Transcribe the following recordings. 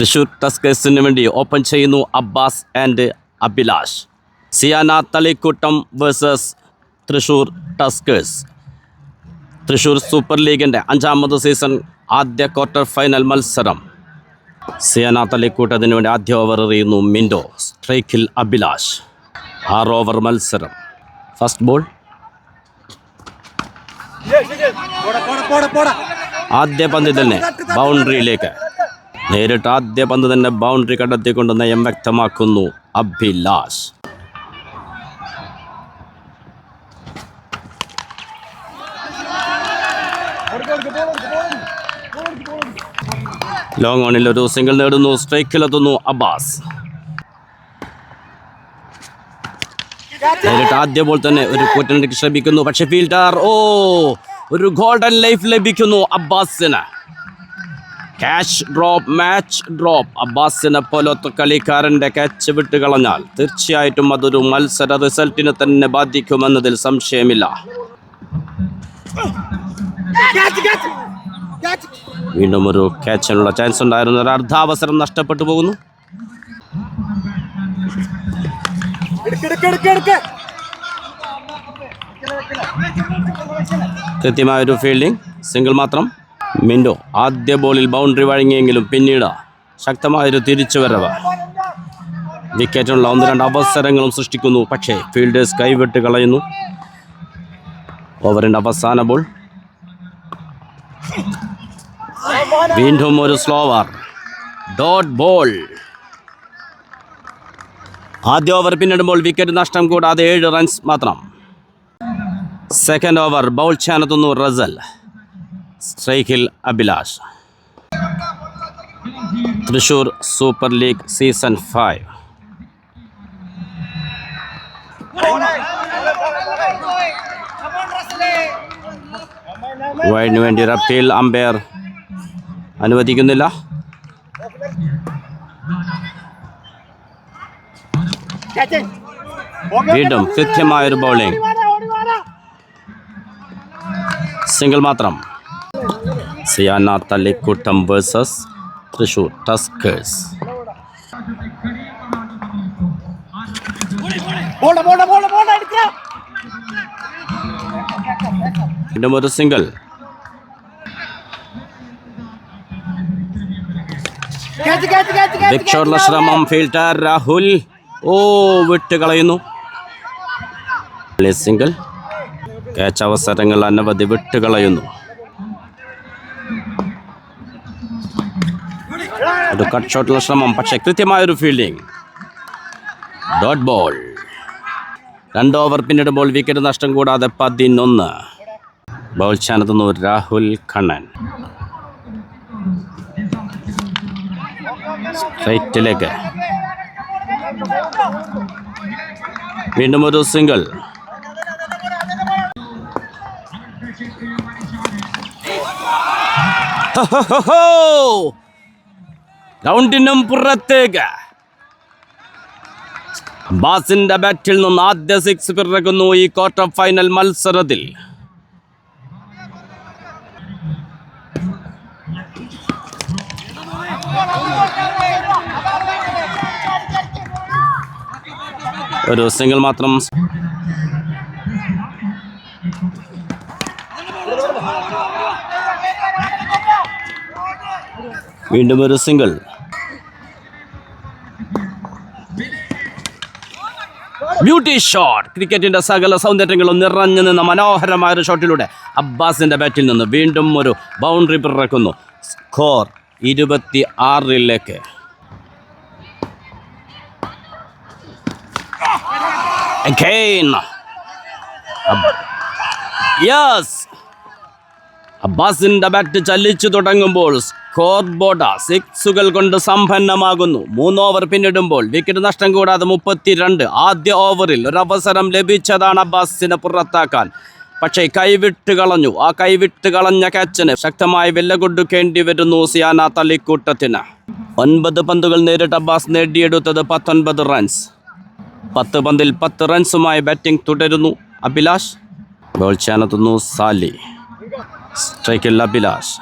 തൃശൂർ ടസ്കേഴ്സിന് വേണ്ടി ഓപ്പൺ ചെയ്യുന്നു Abbas and Abhilash. Siyana Thalikkoottam versus Thrissur tuskers Thrissur super ലീഗിന്റെ അഞ്ചാമത് സീസൺ ആദ്യ ക്വാർട്ടർ ഫൈനൽ മത്സരം. സിയാന തളിക്കൂട്ടത്തിന് വേണ്ടി ആദ്യ ഓവർ എറിയുന്നു മിൻഡോ സ്ട്രൈക്കിൽ അഭിലാഷ്. ആറ് ഓവർ മത്സരം. First ball. ആദ്യ പന്തിൽ തന്നെ ബൗണ്ടറിയിലേക്ക് നേരിട്ട് ആദ്യ പന്ത് തന്നെ ബൗണ്ടറി കണ്ടെത്തിക്കൊണ്ട് നയം വ്യക്തമാക്കുന്നു. അഭിലാഷ്. ലോങ് ഓണിൽ ഒരു സിംഗിൾ നേടുന്നു. സ്ട്രൈക്കിലെത്തുന്നു അബ്ബാസ്. നേരിട്ട് ആദ്യ ബോൾ തന്നെ ഒരു കൂറ്റനിലേക്ക് ശ്രമിക്കുന്നു പക്ഷെ ഫീൽഡർ ഓ ഒരു ഗോൾഡൻ ലൈഫ് ലഭിക്കുന്നു അബ്ബാസിന്. ക്യാച്ച് ഡ്രോപ്പ് മാച്ച് ഡ്രോപ്പ് അബ്ബാസിനെ പോലത്തെ കളിക്കാരന്റെ ക്യാച്ച് വിട്ട് കളഞ്ഞാൽ തീർച്ചയായിട്ടും അതൊരു മത്സര റിസൾട്ടിനെ തന്നെ ബാധിക്കുമെന്നതിൽ സംശയമില്ല. വീണ്ടും ഒരു ക്യാച്ചിനുള്ള ചാൻസ് ഉണ്ടായിരുന്ന ഒരു അർദ്ധാവസരം നഷ്ടപ്പെട്ടു പോകുന്നു. കൃത്യമായൊരു ഫീൽഡിംഗ് സിംഗിൾ മാത്രം. മിൻഡോ ആദ്യ ബോളിൽ ബൗണ്ടറി വഴങ്ങിയെങ്കിലും പിന്നീട് ശക്തമായൊരു തിരിച്ചുവരവ്. വിക്കറ്റിനുള്ള ഒന്ന് രണ്ട് അവസരങ്ങളും സൃഷ്ടിക്കുന്നു. പക്ഷേ ഫീൽഡേഴ്സ് കൈവിട്ട് കളയുന്നു. ഓവറിന്റെ അവസാന ബോൾ. വീണ്ടും ഒരു സ്ലോവർ ഡോട്ട് ബോൾ ആദ്യ ഓവർ പിന്നിടുമ്പോൾ വിക്കറ്റ് നഷ്ടം കൂടാതെ ഏഴ് റൺസ് മാത്രം. സെക്കൻഡ് ഓവർ ബൗൾ ചാനത്തുന്നു റസൽ. സ്ട്രൈക്കിൽ Abhilash. Thrissur super league season five. വൈഡിന് വേണ്ടി അപ്പീൽ അമ്പയർ അനുവദിക്കുന്നില്ല. വീണ്ടും കൃത്യമായൊരു ബൗളിംഗ് സിംഗിൾ മാത്രം. സിയാന തള്ളിക്കൂട്ടം വേഴ്സസ് തൃശൂർ ടസ്കേഴ്സ് വീണ്ടും ഒരു സിംഗിൾ ബിഗ് ശ്രമം ഫീൽഡർ രാഹുൽ ഓ വിട്ട് കളയുന്നു സിംഗിൾ ക്യാച്ച് അവസരങ്ങൾ അനവധി വിട്ട് കളയുന്നു ഒരു കട്ട് ഷോട്ടുള്ള ശ്രമം പക്ഷേ കൃത്യമായൊരു ഫീൽഡിംഗ് ഡോട്ട് ബോൾ രണ്ട് ഓവർ പിന്നിടുമ്പോൾ വിക്കറ്റ് നഷ്ടം കൂടാതെ പതിനൊന്ന്. ബോൾ ചാനത്തുന്നു രാഹുൽ കണ്ണൻ. സ്ട്രൈറ്റിലേക്ക് വീണ്ടും ഒരു സിംഗിൾ ഗ്രൗണ്ടിനും പുറത്തേക്ക്. അബ്ബാസിന്റെ ബാറ്റിൽ നിന്ന് ആദ്യ സിക്സ് പിറകുന്നു ഈ ക്വാർട്ടർ ഫൈനൽ മത്സരത്തിൽ. ഒരു സിംഗിൾ മാത്രം. വീണ്ടും ഒരു സിംഗിൾ ബ്യൂട്ടി ഷോട്ട്. ക്രിക്കറ്റിന്റെ സകല സൗന്ദര്യങ്ങളും നിറഞ്ഞു നിന്ന മനോഹരമായ ഒരു ഷോട്ടിലൂടെ അബ്ബാസിന്റെ ബാറ്റിൽ നിന്ന് വീണ്ടും ഒരു ബൗണ്ടറി പിറക്കുന്നു. സ്കോർ ഇരുപത്തി ആറിലേക്ക്. യെസ് അബ്ബാസിന്റെ ബാറ്റ് ചലിച്ചു തുടങ്ങുമ്പോൾ സ്കോർ സിക്സുകൾ കൊണ്ട് സമ്പന്നമാകുന്നു. മൂന്ന് ഓവർ പിന്നിടുമ്പോൾ വിക്കറ്റ് നഷ്ടം കൂടാതെ മുപ്പത്തിരണ്ട്. ആദ്യ ഓവറിൽ ഒരു അവസരം ലഭിച്ചതാണ് അബ്ബാസിനെ പുറത്താക്കാൻ. പക്ഷേ കൈവിട്ട് കളഞ്ഞു. ആ കൈവിട്ട് കളഞ്ഞ ക്യാച്ചിന് ശക്തമായി വില കൊടുക്കേണ്ടി വരുന്നു സിയാന തളിക്കൂട്ടത്തിന്. ഒൻപത് പന്തുകൾ നേരിട്ട് അബ്ബാസ് നേടിയെടുത്തത് പത്തൊൻപത് റൺസ് പത്ത് പന്തിൽ പത്ത് റൺസുമായി ബാറ്റിംഗ് തുടരുന്നു. അഭിലാഷ് ബോൾ ചാനത്തുന്നു സാലി. സ്ട്രൈക്കിൽ അഭിലാഷ്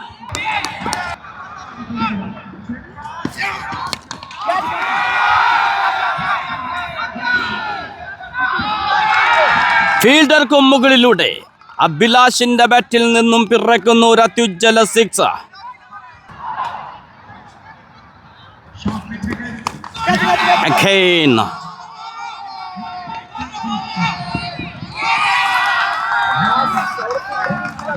ഫീൽഡർക്കും മുകളിലൂടെ അഭിലാഷിന്റെ ബാറ്റിൽ നിന്നും പിറക്കുന്ന ഒരു അത്യുജ്വല സിക്സ് Again.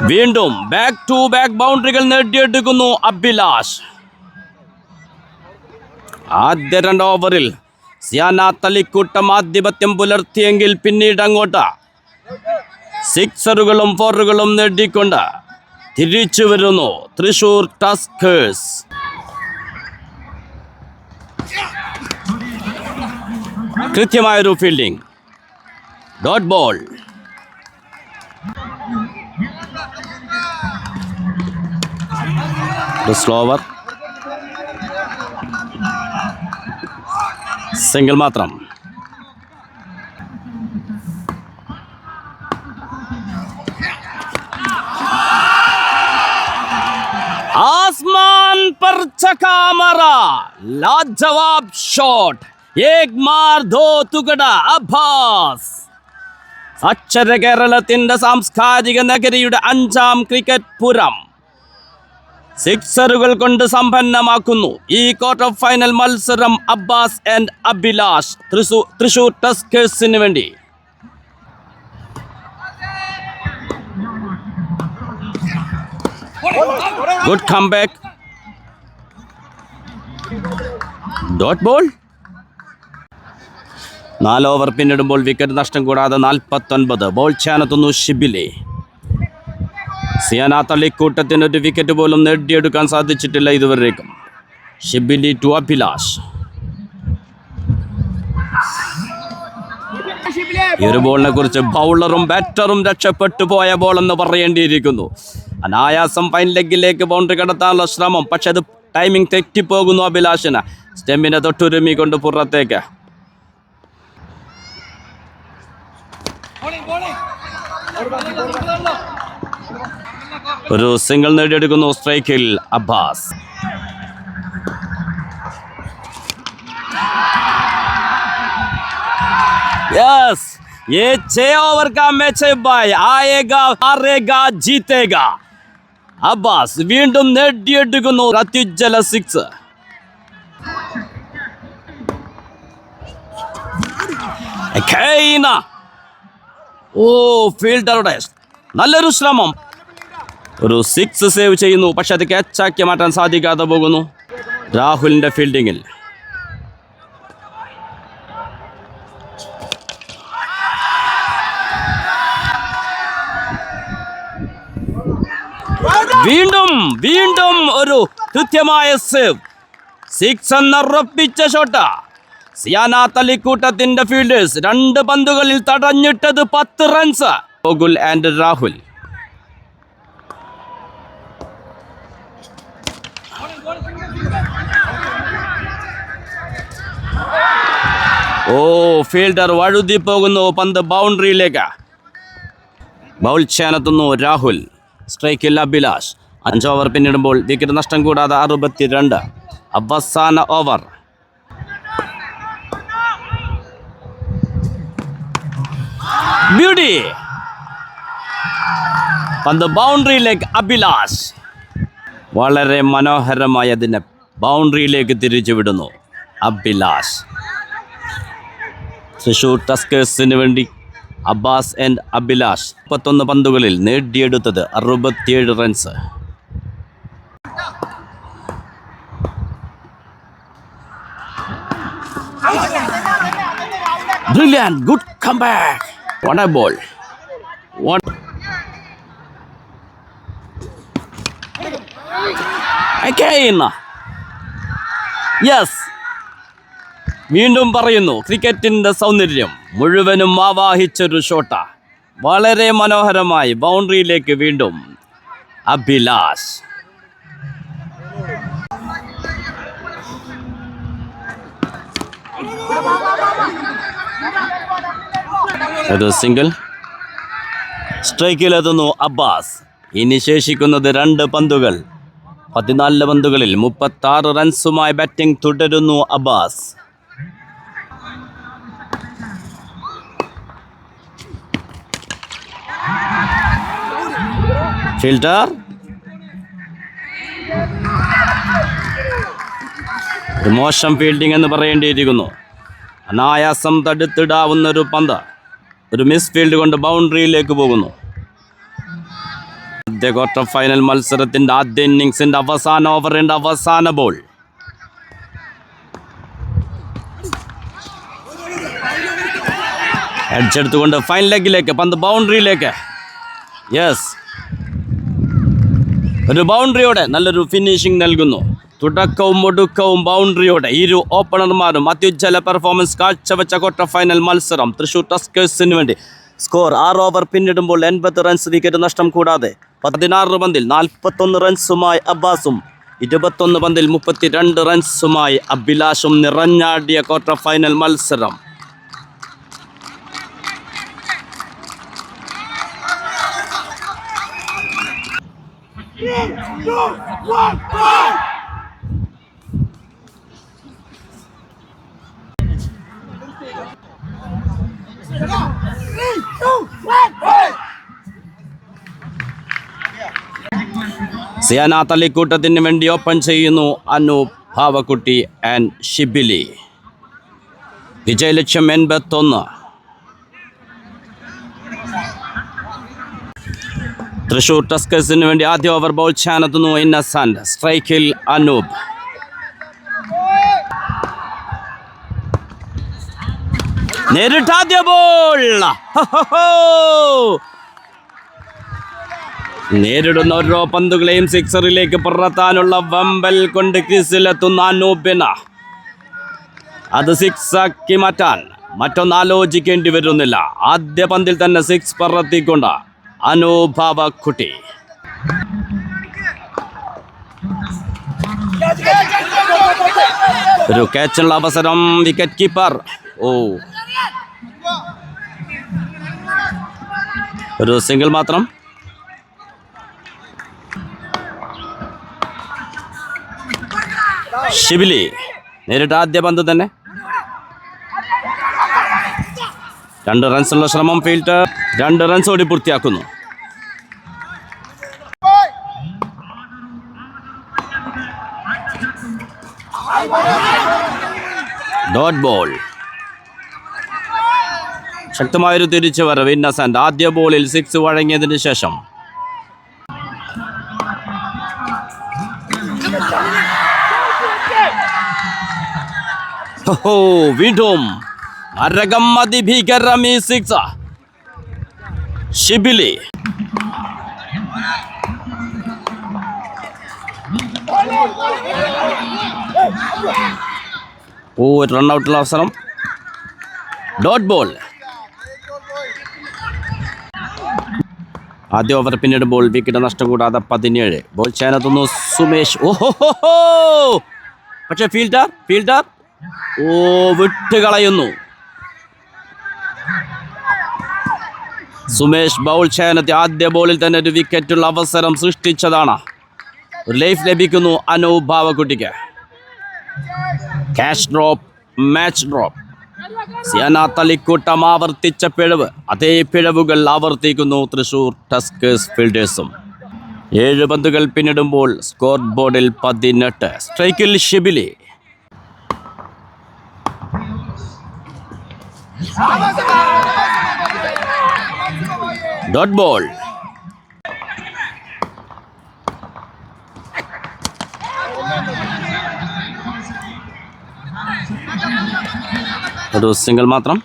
വീണ്ടും ബാക്ക് ടു ബാക്ക് ബൗണ്ടറികൾ നേടിയെടുക്കുന്നു അഭിലാഷ്. ആദ്യ രണ്ട് ഓവറിൽ സിയാന തളിക്കൂട്ടം ആധിപത്യം പുലർത്തിയെങ്കിൽ പിന്നീട് അങ്ങോട്ട് സിക്സറുകളും ഫോറുകളും നേടിക്കൊണ്ട് തിരിച്ചു വരുന്നു തൃശൂർ ടസ്കേഴ്സ്. കൃത്യമായൊരു fielding dot ball slower single മാത്രം आसमान पर चका मारा लाजवाब शॉट एक मार दो തുകട അബ്ബാസ് അക്ഷര കേരളത്തിന്റെ സാംസ്കാരിക നഗരിയുടെ അഞ്ചാം ക്രിക്കറ്റ് പുരം സിക്സറുകൾ കൊണ്ട് സമ്പന്നമാക്കുന്നു. ഈ ക്വാർട്ടർ ഫൈനൽ മത്സരം അബ്ബാസ് ആൻഡ് അഭിലാഷ് തൃശൂർ തൃശൂർ ടസ്കേഴ്സിന് വേണ്ടി. ഗുഡ് കംബാക്ക് ഡോട്ട് ബോൾ നാല് ഓവർ പിന്നിടുമ്പോൾ വിക്കറ്റ് നഷ്ടം കൂടാതെ നാൽപ്പത്തൊൻപത്. ബോൾ ചാനത്തുന്നു ഷിബിലെ. സിയാന തള്ളിക്കൂട്ടത്തിന് ഒരു വിക്കറ്റ് പോലും നേടിയെടുക്കാൻ സാധിച്ചിട്ടില്ല ഇതുവരേക്കും. ഷിബിലി ടു അഭിലാഷ്. ഈ ഒരു ബോളിനെ കുറിച്ച് ബൗളറും ബാറ്ററും രക്ഷപ്പെട്ടു പോയ ബോൾ എന്ന് പറയേണ്ടിയിരിക്കുന്നു. അനായാസം ഫൈൻ ലെഗിലേക്ക് ബൗണ്ടറി കടത്താനുള്ള ശ്രമം പക്ഷെ അത് ടൈമിംഗ് തെറ്റിപ്പോകുന്നു അഭിലാഷിന്. സ്റ്റെമ്പിനെ തൊട്ടുരുമി കൊണ്ട് പുറത്തേക്ക്. ഒരു സിംഗിൾ നേടിയെടുക്കുന്നു സ്ട്രൈക്കിൽ അബ്ബാസ് यस ये छह ओवर का मैच है भाई आएगा हारेगा जीतेगा അബ്ബാസ് വീണ്ടും നേടിയെടുക്കുന്നു ഒരു അത്യുജ്വല സിക്സ് ഓ ഫീൽഡറുടെ നല്ലൊരു ശ്രമം ഒരു സിക്സ് സേവ് ചെയ്യുന്നു. പക്ഷെ അത് ക്യാച്ചാക്കി മാറ്റാൻ സാധിക്കാതെ പോകുന്നു. രാഹുലിന്റെ ഫീൽഡിങ്ങിൽ വീണ്ടും വീണ്ടും ഒരു കൃത്യമായ സേവ് സിക്സ് എന്നുറപ്പിച്ച ഷോട്ട് സിയാന തലിക്കൂട്ടത്തിന്റെ ഫീൽഡേഴ്സ് രണ്ട് പന്തുകളിൽ തടഞ്ഞിട്ടത് പത്ത് runs Gokul and Rahul. Oh fielder വഴുതി പോകുന്നു പന്ത് ബൗണ്ടറിയിലേക്ക്. ബൗൾ ചേനത്തുന്നു രാഹുൽ. സ്ട്രൈക്കിൽ അഭിലാഷ്. അഞ്ച് ഓവർ പിന്നിടുമ്പോൾ വിക്കറ്റ് നഷ്ടം കൂടാതെ അറുപത്തിരണ്ട്. അവസാന ഓവർ. ബ്യൂട്ടി. പന്ത് ബൗണ്ടറിയിലേക്ക് അഭിലാഷ്. വളരെ മനോഹരമായി അതിനെ ബൗണ്ടറിയിലേക്ക് തിരിച്ചു വിടുന്നു അഭിലാഷ്. തൃശൂർ ടസ്കേഴ്സിന് വേണ്ടി അബ്ബാസ് ആൻഡ് അഭിലാഷ് മുപ്പത്തൊന്ന് പന്തുകളിൽ നേടിയെടുത്തത് അറുപത്തിയേഴ് runs Brilliant, good comeback. What a ball. What again. Yes. വീണ്ടും പറയുന്നു ക്രിക്കറ്റിന്റെ സൗന്ദര്യം മുഴുവനും ആവാഹിച്ചൊരു ഷോട്ട വളരെ മനോഹരമായി ബൗണ്ടറിയിലേക്ക് വീണ്ടും അഭിലാഷ്. ഒരു സിംഗിൾ സ്ട്രൈക്കിലെത്തുന്നു അബ്ബാസ്. ഇനി ശേഷിക്കുന്നത് രണ്ട് പന്തുകൾ. പതിനാല് പന്തുകളിൽ മുപ്പത്തി റൺസുമായി ബാറ്റിംഗ് തുടരുന്നു അബ്ബാസ്. ഫിൽറ്റർ ഒരു മോശം ഫീൽഡിംഗ് എന്ന് പറയേണ്ടിയിരിക്കുന്നു. അനായാസം തടുത്തിടാവുന്ന ഒരു പന്ത് ഒരു മിസ് ഫീൽഡ് കൊണ്ട് ബൗണ്ടറിയിലേക്ക് പോകുന്നു. ആദ്യ ക്വാർട്ടർ ഫൈനൽ മത്സരത്തിന്റെ ആദ്യ ഇന്നിങ്സിന്റെ അവസാന ഓവറിന്റെ അവസാന ബോൾ അടിച്ചെടുത്തുകൊണ്ട് ഫൈൻ ലെഗിലേക്ക് പന്ത് ബൗണ്ടറിയിലേക്ക് യെസ് ഒരു ബൗണ്ടറിയോടെ നല്ലൊരു ഫിനിഷിംഗ് നൽകുന്നു. തുടക്കവും ഒടുക്കവും ബൗണ്ടറിയോടെ ഇരു ഓപ്പണർമാരും അത്യുജ്വല പെർഫോമൻസ് കാഴ്ചവെച്ച ക്വാർട്ടർ ഫൈനൽ മത്സരം തൃശൂർ ടസ്കേഴ്സിന് വേണ്ടി. സ്കോർ ആറ് ഓവർ പിന്നിടുമ്പോൾ എൺപത് റൺസ് വിക്കറ്റ് നഷ്ടം കൂടാതെ പതിനാറ് പന്തിൽ നാൽപ്പത്തൊന്ന് റൺസുമായി അബ്ബാസും ഇരുപത്തൊന്ന് പന്തിൽ മുപ്പത്തിരണ്ട് റൺസുമായി അഭിലാഷും നിറഞ്ഞാടിയ ക്വാർട്ടർ ഫൈനൽ മത്സരം. സിയാന തള്ളിക്കൂട്ടത്തിന് വേണ്ടി ഓപ്പൺ ചെയ്യുന്നു അനൂപ് ഭാവക്കുട്ടി ആൻഡ് ഷിബിലി. വിജയലക്ഷ്യം എൺപത്തൊന്ന്. തൃശൂർ ടസ്കേഴ്സിന് വേണ്ടി ആദ്യ ഓവർ ബോൾ ചാനത്തുന്നു ഇന്നസാൻഡ് സ്ട്രൈക്കിൽ അനൂപ്. നേരിട്ടാദ്യ ബോൾ. നേരിടുന്ന ഓരോ പന്തുകളെയും സിക്സറിലേക്ക് പുറത്താനുള്ള വമ്പൽ കൊണ്ട് ക്രിസിലെത്തുന്ന അനൂപിന. അത് സിക്സ് ആക്കി മാറ്റാൻ മറ്റൊന്ന് ആലോചിക്കേണ്ടി വരുന്നില്ല. ആദ്യ പന്തിൽ തന്നെ സിക്സ് പറത്തിക്കൊണ്ട് അനുഭാവ കുട്ടി. ഒരു ക്യാച്ചുള്ള അവസരം വിക്കറ്റ് കീപ്പർ ഓ. ഒരു സിംഗിൾ മാത്രം. ഷിബിലി നേരിട്ട് ആദ്യ പന്ത് തന്നെ. രണ്ട് റൺസുള്ള ശ്രമം ഫീൽഡ് രണ്ട് റൺസ് ഓടി പൂർത്തിയാക്കുന്നു. ഡോട്ട് ബോൾ ശക്തമായൊരു തിരിച്ചു വരവ് ഇന്നസെന്റ് ആദ്യ ബോളിൽ സിക്സ് വഴങ്ങിയതിന് ശേഷം. വീണ്ടും നരകം അതിഭീകരം ഈ ഷിബിലി ഓ റൺ ഔട്ടുള്ള അവസരം. Dot ball. ആദ്യ ഓവർ പിന്നീട് ബോൾ വിക്കറ്റ് നഷ്ടം കൂടാതെ പതിനേഴ്. ബോൾ ചേനത്തുന്നു സുമേഷ്. ഓഹോ പക്ഷെ ഫീൽഡർ ഫീൽഡർ. ഓ വിട്ടുകളയുന്നു. സുമേഷ് ബൗൾ ചേനത്തി ആദ്യ ബോളിൽ തന്നെ ഒരു വിക്കറ്റുള്ള അവസരം സൃഷ്ടിച്ചതാണ്. ഒരു ലൈഫ് ലഭിക്കുന്നു Anoop ഭാവക്കുട്ടിക്ക് catch drop match drop Siyana Thalikkoottam ആവർത്തിച്ച പിഴവ്. അതേ പിഴവുകൾ ആവർത്തിക്കുന്നു തൃശൂർ ടസ്കേഴ്സ് ഫീൽഡേഴ്സും. ഏഴ് പന്തുകൾ പിന്നിടുമ്പോൾ സ്കോർ ബോർഡിൽ പതിനെട്ട്. സ്ട്രൈക്കിൽ ഷിബിലി. ഡോട്ട് ബോൾ ഒരു സിംഗിൾ മാത്രം.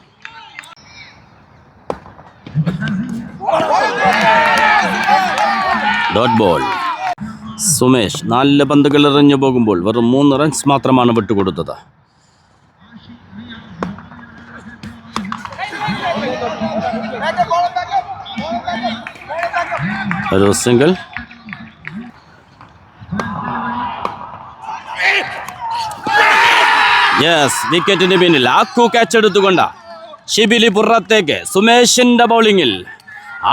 ഡോട്ട് ബോൾ സുമേഷ് നാല് പന്തുകൾ എറിഞ്ഞു പോകുമ്പോൾ വെറും മൂന്ന് റൺസ് മാത്രമാണ് വിട്ടുകൊടുത്തത്. ഒരു സിംഗിൾ യെസ് വിക്കറ്റിന് പിന്നിൽ ആക്കു ക്യാച്ച് എടുത്തുകൊണ്ട് ഷിബിലി പുറത്തേക്ക് സുമേഷിന്റെ ബൗളിങ്ങിൽ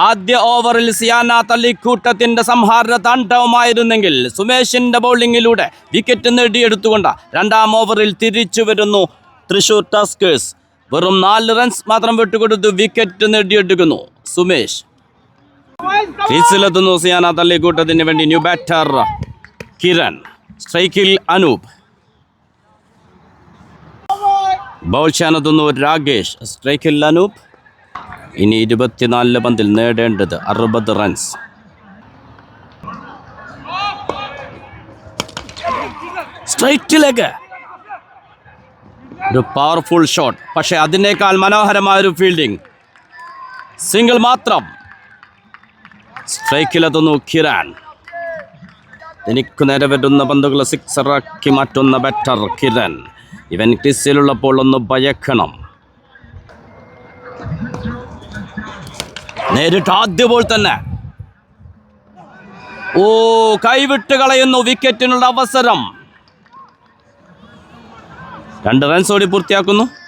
ആദ്യ ഓവറിൽ സിയാന തള്ളിക്കൂട്ടത്തിന്റെ സംഹാര താണ്ഡവമായിരുന്നെങ്കിൽ സുമേഷിന്റെ ബൗളിങ്ങിലൂടെ വിക്കറ്റ് നേടിയെടുത്തുകൊണ്ട് രണ്ടാം ഓവറിൽ തിരിച്ചു വരുന്നു തൃശൂർ ടസ്കേഴ്സ് വെറും നാല് റൺസ് മാത്രം വിട്ടുകൊടുത്ത് വിക്കറ്റ് നേടിയെടുക്കുന്നു സുമേഷ്. ക്രീസിലെത്തുന്നു സിയാന തള്ളിക്കൂട്ടത്തിന് വേണ്ടി ന്യൂ ബാറ്റർ കിരൺ സ്ട്രൈക്കിൽ അനൂപ്. ബൗൾ ചെയ്യാനെത്തുന്നു രാകേഷ് സ്ട്രൈക്കിൽ അനൂപ്. ഇനി ഇരുപത്തിനാലിൽ പന്തിൽ നേടേണ്ടത് അറുപത് റൺസ് സ്ട്രൈറ്റിലേക്ക് ഒരു പവർഫുൾ ഷോട്ട് പക്ഷേ അതിനേക്കാൾ മനോഹരമായ ഒരു ഫീൽഡിംഗ് സിംഗിൾ മാത്രം. സ്ട്രൈക്കിലെത്തുന്നു നോക്കിയാൻ എനിക്ക് നേരെ വരുന്ന പന്തുകൾ സിക്സറാക്കി മാറ്റുന്ന ബാറ്റർ കിരൺ. ഇവൻ ക്രിസിലുള്ളപ്പോൾ ഒന്ന് ഭയക്കണം. നേരിട്ട് ആദ്യ ബോൾ തന്നെ. ഓ കൈവിട്ട് കളയുന്നു വിക്കറ്റിനുള്ള അവസരം. രണ്ട് റൺസ് ഓടി പൂർത്തിയാക്കുന്നു.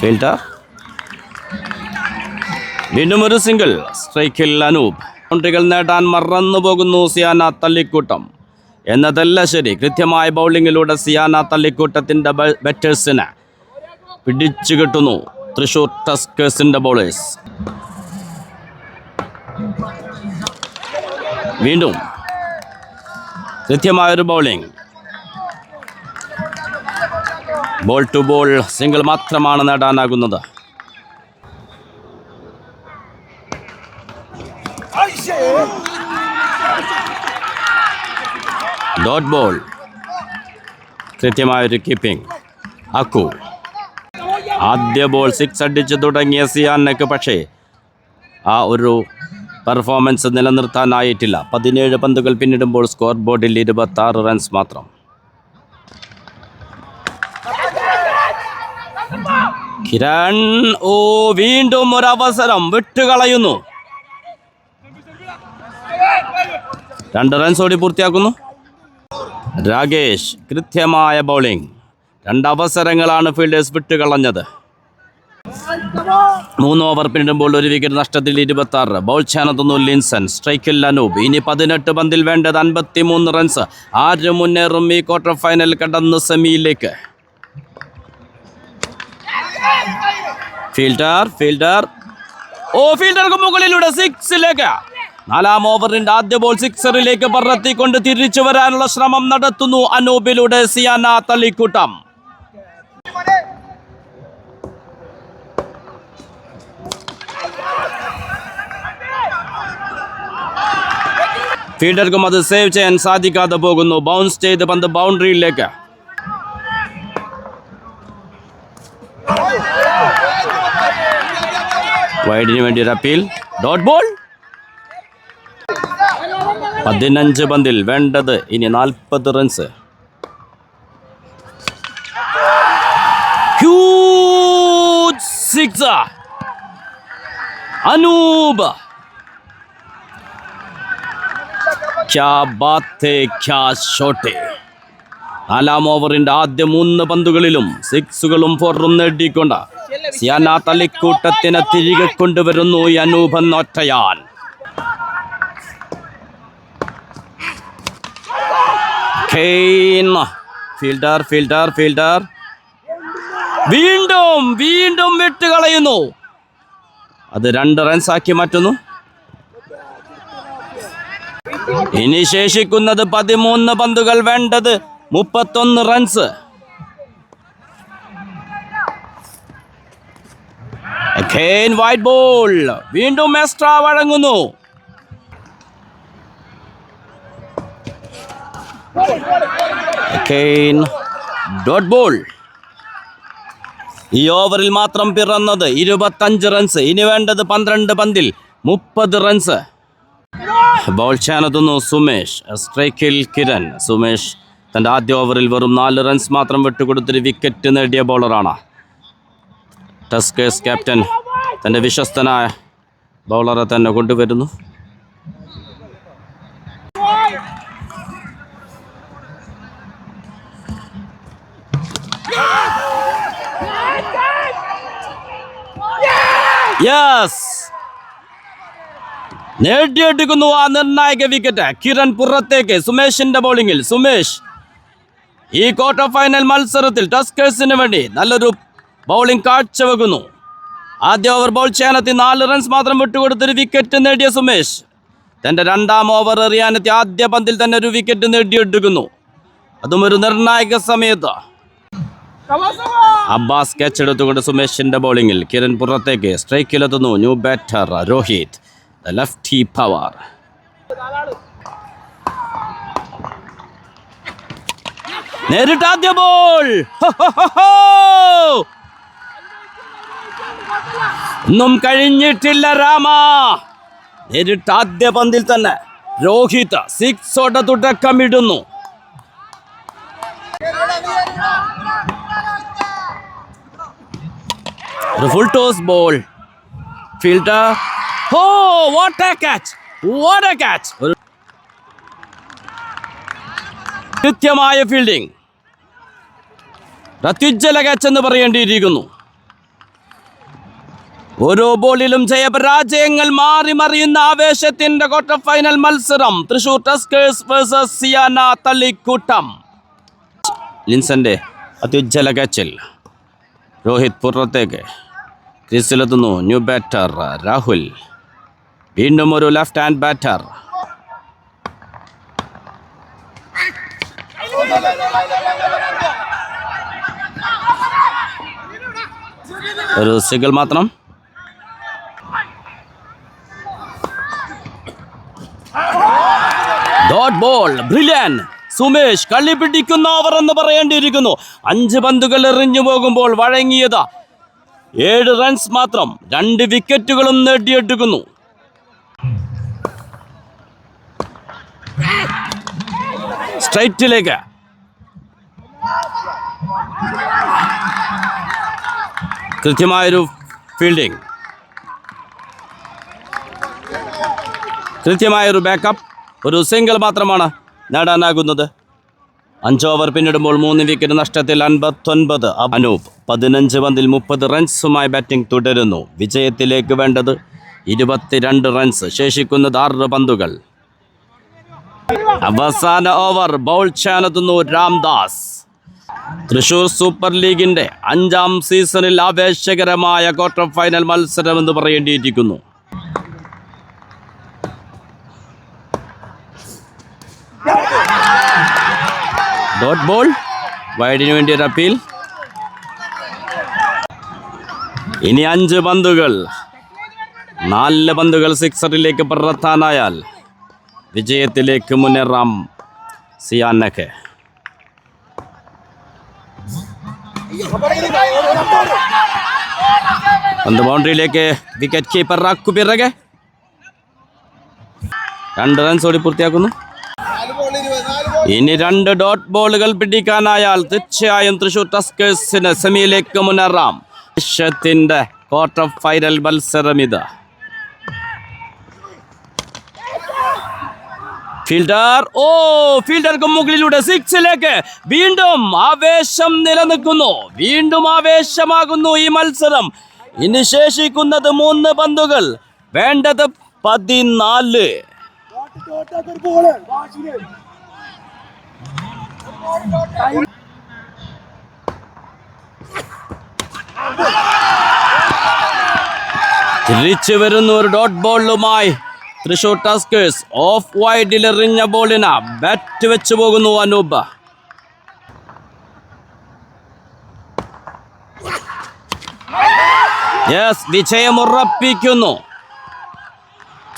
ഫീൽഡർ വീണ്ടും ഒരു സിംഗിൾ. സ്ട്രൈക്കിൽ അനൂപ്. ബൗണ്ടറികൾ നേടാൻ മറന്നു പോകുന്നു സിയാന തള്ളിക്കൂട്ടം. എന്നതല്ല ശരി കൃത്യമായ ബൗളിങ്ങിലൂടെ സിയാന തള്ളിക്കൂട്ടത്തിന്റെ ബെറ്റേഴ്സിനെ പിടിച്ചു കിട്ടുന്നു തൃശൂർ ടസ്കേഴ്സിന്റെ ബൗളേഴ്സ് വീണ്ടും കൃത്യമായൊരു bowling ball to ball single മാത്രമാണ് നേടാനാകുന്നത്. ഡോട്ട് ബോൾ കൃത്യമായൊരു കീപ്പിംഗ് അക്കു. ആദ്യ ബോൾ സിക്സ് അടിച്ച് തുടങ്ങിയ സിയാനക്ക് പക്ഷേ ആ ഒരു പെർഫോമൻസ് നിലനിർത്താനായിട്ടില്ല. പതിനേഴ് പന്തുകൾ പിന്നിടുമ്പോൾ സ്കോർ ബോർഡിൽ ഇരുപത്തി ആറ് റൺസ് മാത്രം. കിരൺ ഓ വീണ്ടും ഒരവസരം വിട്ടുകളയുന്നു. രണ്ട് റൺസ് ഓടി പൂർത്തിയാക്കുന്നു. രാകേഷ് കൃത്യമായ ബൗളിംഗ് രണ്ടവസരങ്ങളാണ് ഫീൽഡേഴ്സ് വിട്ടുകളഞ്ഞത്. മൂന്ന് ഓവർ പിന്നിടുമ്പോൾ ഒരു വിക്കറ്റ് നഷ്ടത്തിൽ ഇരുപത്തി ആറ് ബൗൾ ചെയ്യാനെത്തുന്നു ലിൻസൺ സ്ട്രൈക്കിൽ അനൂപ്. ഇനി പതിനെട്ട് പന്തിൽ വേണ്ടത് അൻപത്തി മൂന്ന് റൺസ് ആര് മുന്നേറും ഈ ക്വാർട്ടർ ഫൈനൽ കടന്ന് സെമിയിലേക്ക് ഫീൽഡർ ഫീൽഡർ ഓ ഫീൽഡർക്ക് മുകളിലൂടെ സിക്സിലേക്ക് നാലാം ഓവറിന്റെ ആദ്യ ബോൾ സിക്സറിലേക്ക് പറത്തിക്കൊണ്ട് തിരിച്ചു വരാനുള്ള ശ്രമം നടത്തുന്നു അനൂപിലൂടെ സിയാന തള്ളിക്കൂട്ടം ഫീൽഡർക്കും അത് സേവ് ചെയ്യാൻ സാധിക്കാതെ പോകുന്നു. ബൗൺസ് ചെയ്ത് പന്ത് ബൗണ്ടറിയിലേക്ക് വൈഡിന് വേണ്ടി ഒരു അപ്പീൽ. ഡോട്ട് ബോൾ പതിനഞ്ച് പന്തിൽ വേണ്ടത് ഇനി നാൽപ്പത് റൺസ് സിക്സ് അനൂപ്. ക്യാ ബാത്തേ ക്യാ ഷോട്ട്. നാലാം ഓവറിന്റെ ആദ്യ മൂന്ന് പന്തുകളിലും സിക്സുകളും ഫോറും നേടിക്കൊണ്ട് സിയാന തളിക്കൂട്ടത്തിന് തിരികെ കൊണ്ടുവരുന്നു അനൂപൻ ഒറ്റയാൻ ഫീൽഡർ ഫീൽഡർ ഫീൽഡർ. വീണ്ടും വീണ്ടും വിട്ടുകളയുന്നു അത് രണ്ട് റൺസ് ആക്കി മാറ്റുന്നു. ഇനി ശേഷിക്കുന്നത് പതിമൂന്ന് പന്തുകൾ വേണ്ടത് മുപ്പത്തൊന്ന് റൺസ്. Wide ball. വീണ്ടും എക്സ്ട്രാ വഴങ്ങുന്നു. Dot ball. ഈ ഓവറിൽ മാത്രം പിറന്നത് ഇരുപത്തഞ്ച് റൺസ്. ഇനി വേണ്ടത് പന്ത്രണ്ട് പന്തിൽ മുപ്പത് റൺസ്. ബോൾ ചാനത്തുന്നു സുമേഷ്. സ്ട്രൈക്കിൽ കിരൺ. സുമേഷ് തന്റെ ആദ്യ ഓവറിൽ വെറും നാല് റൺസ് മാത്രം വിട്ടുകൊടുത്തൊരു വിക്കറ്റ് നേടിയ ബൗളറാണ് ടസ്കേഴ്സ് ക്യാപ്റ്റൻ തന്റെ വിശ്വസ്തനായ ബൗളറെ തന്നെ കൊണ്ടുവരുന്നു. യെസ് നേടിയെടുക്കുന്നു ആ നിർണായക വിക്കറ്റ് കിരൺ പുറത്തേക്ക്. സുമേഷിന്റെ ബൗളിംഗിൽ സുമേഷ് ഈ ക്വാർട്ടർ ഫൈനൽ മത്സരത്തിൽ ടസ്കേഴ്സിന് വേണ്ടി നല്ലൊരു ബൗളിംഗ് കാഴ്ചവെക്കുന്നു ആദ്യ ഓവർ ബോൾ ചെയ്യാനെത്തി നാല് റൺസ് മാത്രം വിട്ടുകൊടുത്തൊരു വിക്കറ്റ് നേടിയ സുമേഷ്. തന്റെ രണ്ടാം ഓവർ എറിയാനെത്തി ആദ്യ പന്തിൽ തന്നെ ഒരു വിക്കറ്റ് നേടിയെടുക്കുന്നു. അതും ഒരു നിർണായക സമയത്ത്. അബ്ബാസ് ക്യാച്ച് എടുത്തുകൊണ്ട് സുമേഷിന്റെ ബൗളിംഗിൽ കിരൺ പുറത്തേക്ക് സ്ട്രൈക്കിലെത്തുന്നു new batter Rohit left power നേരിട്ട് ആദ്യ ബോൾ. ഒന്നും കഴിഞ്ഞിട്ടില്ല രാമ. നേരിട്ടാദ്യ പന്തിൽ തന്നെ രോഹിത് സിക്സോടെ തുടക്കമിടുന്നു. Full toss ball fielder oh what a catch what a catch കൃത്യമായ ഫീൽഡിംഗ് അത്യുജ്വല ക്യാച്ച് എന്ന് പറയേണ്ടിയിരിക്കുന്നു ഓരോ ബോളിലും ജയപരാജയങ്ങൾ മാറി മറിയുന്ന ആവേശത്തിന്റെ ക്വാർട്ടർ ഫൈനൽ മത്സരം തൃശൂർ ടസ്കേഴ്സ് വേഴ്സസ് സിയാന തള്ളിക്കൂട്ടം ലിൻസന്റെ അത്യുജ്വല ക്യാച്ചിൽ രോഹിത് പുറത്തേക്ക് ക്രീസിലെത്തുന്നു ന്യൂ ബാറ്റർ രാഹുൽ വീണ്ടും ഒരു ലെഫ്റ്റ് ഹാൻഡ് ബാറ്റർ ഒരു സിഗിൾ മാത്രം. ഡോട്ട് ബോൾ ബ്രില്യൻ സുമേഷ് കള്ളി പിടിക്കുന്ന ഓവർ എന്ന് പറയേണ്ടിയിരിക്കുന്നു. അഞ്ച് പന്തുകൾ എറിഞ്ഞു പോകുമ്പോൾ വഴങ്ങിയത് ഏഴ് റൺസ് മാത്രം. രണ്ട് വിക്കറ്റുകളും നേടിയെടുക്കുന്നു. സ്ട്രൈറ്റിലേക്ക് കൃത്യമായൊരു ഫീൽഡിങ് കൃത്യമായൊരു ബാക്കപ്പ് ഒരു സിംഗിൾ മാത്രമാണ് നേടാനാകുന്നത്. അഞ്ച് ഓവർ പിന്നിടുമ്പോൾ മൂന്ന് വിക്കറ്റ് നഷ്ടത്തിൽ അൻപത്തൊൻപത്. അനൂപ് പതിനഞ്ച് പന്തിൽ മുപ്പത് റൺസുമായി ബാറ്റിംഗ് തുടരുന്നു. വിജയത്തിലേക്ക് വേണ്ടത് ഇരുപത്തിരണ്ട് റൺസ് ശേഷിക്കുന്നത് ആറ് പന്തുകൾ. അവസാന ഓവർ ബൗൾ ചെയ്യാനെത്തുന്നു രാംദാസ്. തൃശൂർ സൂപ്പർ ലീഗിന്റെ അഞ്ചാം സീസണിൽ ആവേശകരമായ ക്വാർട്ടർ ഫൈനൽ മത്സരം എന്ന് പറയേണ്ടിയിരിക്കുന്നു. ഡോട്ട് ബോൾ വൈഡിന് വേണ്ടി ഒരു അപ്പീൽ. ഇനി അഞ്ച് പന്തുകൾ. നാല് പന്തുകൾ സിക്സറിലേക്ക് പറത്താനായാൽ വിജയത്തിലേക്ക് മുന്നേറാം സിയാനക്ക്. പന്ത് ബൗണ്ടറിയിലേക്ക് വിക്കറ്റ് കീപ്പർ റാക്കു പിറകെ രണ്ട് റൺസ് ഓടി പൂർത്തിയാക്കുന്നു. ഇനി രണ്ട് ഡോട്ട് ബോളുകൾ പിടിക്കാനായാൽ തീർച്ചയായും തൃശൂർ ടസ്കേഴ്സിന് സെമിയിലേക്ക് മുന്നേറാം. ലക്ഷ്യത്തിന്റെ ക്വാർട്ടർ ഫൈനൽ മത്സരം ഇത്. ഫീൽഡർ. ഓ ഫീൽഡർക്ക് മുകളിലൂടെ സിക്സിലേക്ക്. വീണ്ടും ആവേശം നിലനിൽക്കുന്നു. വീണ്ടും ആവേശമാകുന്നു ഈ മത്സരം. ഇനി ശേഷിക്കുന്നത് മൂന്ന് പന്തുകൾ. വേണ്ടത് പതിനാല്. തിരിച്ചു വരുന്നു ഒരു ഡോട്ട് ബോളുമായി തൃശൂർ ടസ്കേഴ്സ് ഓഫ് വൈഡിൽ എറിഞ്ഞ ബോളിന് ബാറ്റ് വെച്ച് പോകുന്നു അനൂപ്. യെസ് വിജയം ഉറപ്പിക്കുന്നു.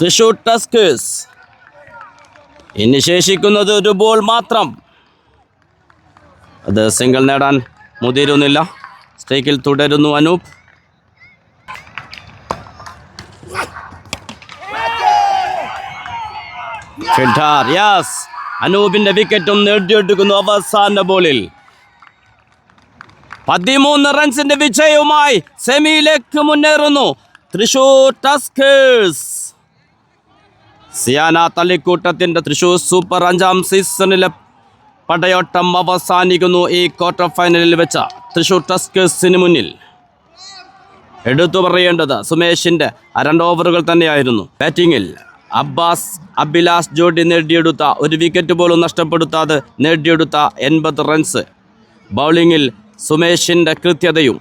തൃശൂർ ടസ്കേഴ്സ് ഇനി ശേഷിക്കുന്നത് ഒരു ബോൾ മാത്രം. അത് സിംഗിൾ നേടാൻ മുതിരുന്നില്ല. സ്റ്റേക്കിൽ തുടരുന്നു അനൂപ്. യെസ്. അനൂപിന്റെ വിക്കറ്റും നേടിയെടുക്കുന്നു അവസാന ബോളിൽ. പതിമൂന്ന് റൺസിന്റെ വിജയവുമായി സെമിയിലേക്ക് മുന്നേറുന്നു തൃശൂർ ടസ്കേഴ്സ്. സിയാന തള്ളിക്കൂട്ടത്തിന്റെ തൃശൂർ സൂപ്പർ അഞ്ചാം സീസണിലെ പടയോട്ടം അവസാനിക്കുന്നു ഈ ക്വാർട്ടർ ഫൈനലിൽ വെച്ച തൃശൂർ ടസ്കേഴ്സിന് മുന്നിൽ. എടുത്തു പറയേണ്ടത് സുമേഷിന്റെ രണ്ട് ഓവറുകൾ തന്നെയായിരുന്നു. ബാറ്റിങ്ങിൽ അബ്ബാസ് അബിലാസ് ജോഡി നേടിയെടുത്ത ഒരു വിക്കറ്റ് പോലും നഷ്ടപ്പെടുത്താതെ നേടിയെടുത്ത എൺപത് റൺസ് ബൗളിങ്ങിൽ സുമേഷിന്റെ കൃത്യതയും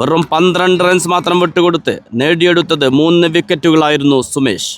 വെറും പന്ത്രണ്ട് റൺസ് മാത്രം വിട്ടുകൊടുത്ത് നേടിയെടുത്തത് മൂന്ന് വിക്കറ്റുകളായിരുന്നു സുമേഷ്.